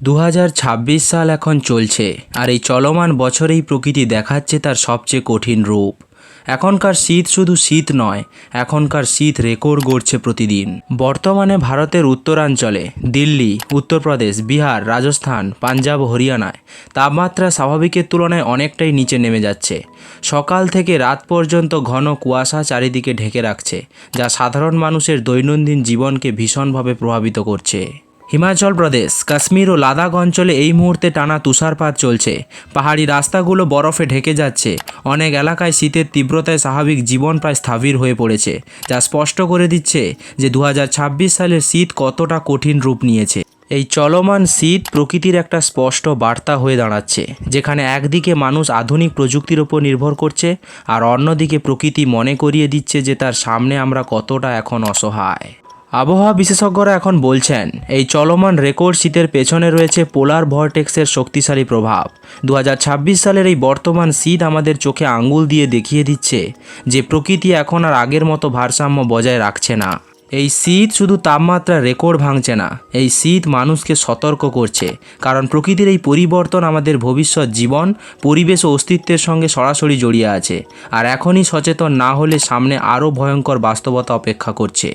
দু হাজার ছাব্বিশ সাল এখন চলছে, আর এই চলমান বছরেই প্রকৃতি দেখাচ্ছে তার সবচেয়ে কঠিন রূপ। এখনকার শীত শুধু শীত নয়, এখনকার শীত রেকর্ড গড়ছে প্রতিদিন। বর্তমানে ভারতের উত্তরাঞ্চলে দিল্লি, উত্তরপ্রদেশ, বিহার, রাজস্থান, পাঞ্জাব, হরিয়ানায় তাপমাত্রা স্বাভাবিকের তুলনায় অনেকটাই নিচে নেমে যাচ্ছে। সকাল থেকে রাত পর্যন্ত ঘন কুয়াশা চারিদিকে ঢেকে রাখছে, যা সাধারণ মানুষের দৈনন্দিন জীবনকে ভীষণভাবে প্রভাবিত করছে। হিমাচল প্রদেশ, কাশ্মীর ও লাদাখ অঞ্চলে এই মুহূর্তে টানা তুষারপাত চলছে। পাহাড়ি রাস্তাগুলো বরফে ঢেকে যাচ্ছে। অনেক এলাকায় শীতের তীব্রতায় স্বাভাবিক জীবন প্রায় স্থবির হয়ে পড়েছে, যা স্পষ্ট করে দিচ্ছে যে দু সালের শীত কতটা কঠিন রূপ নিয়েছে। এই চলমান শীত প্রকৃতির একটা স্পষ্ট বার্তা হয়ে দাঁড়াচ্ছে, যেখানে একদিকে মানুষ আধুনিক প্রযুক্তির ওপর নির্ভর করছে, আর অন্যদিকে প্রকৃতি মনে করিয়ে দিচ্ছে যে তার সামনে আমরা কতটা এখন অসহায়। আবহাওয়া বিশেষজ্ঞরা এখন বলছেন, এই চলমান রেকর্ড শীতের পেছনে রয়েছে পোলার ভরটেক্সের শক্তিশালী প্রভাব। দু হাজার ছাব্বিশ সালের এই বর্তমান শীত আমাদের চোখে আঙ্গুল দিয়ে দেখিয়ে দিচ্ছে যে প্রকৃতি এখন আর আগের মতো ভারসাম্য বজায় রাখছে না। এই শীত শুধু তাপমাত্রা রেকর্ড ভাঙছে না, এই শীত মানুষকে সতর্ক করছে, কারণ প্রকৃতির এই পরিবর্তন আমাদের ভবিষ্যৎ জীবন, পরিবেশ ও অস্তিত্বের সঙ্গে সরাসরি জড়িয়ে আছে, আর এখনই সচেতন না হলে সামনে আরও ভয়ঙ্কর বাস্তবতা অপেক্ষা করছে।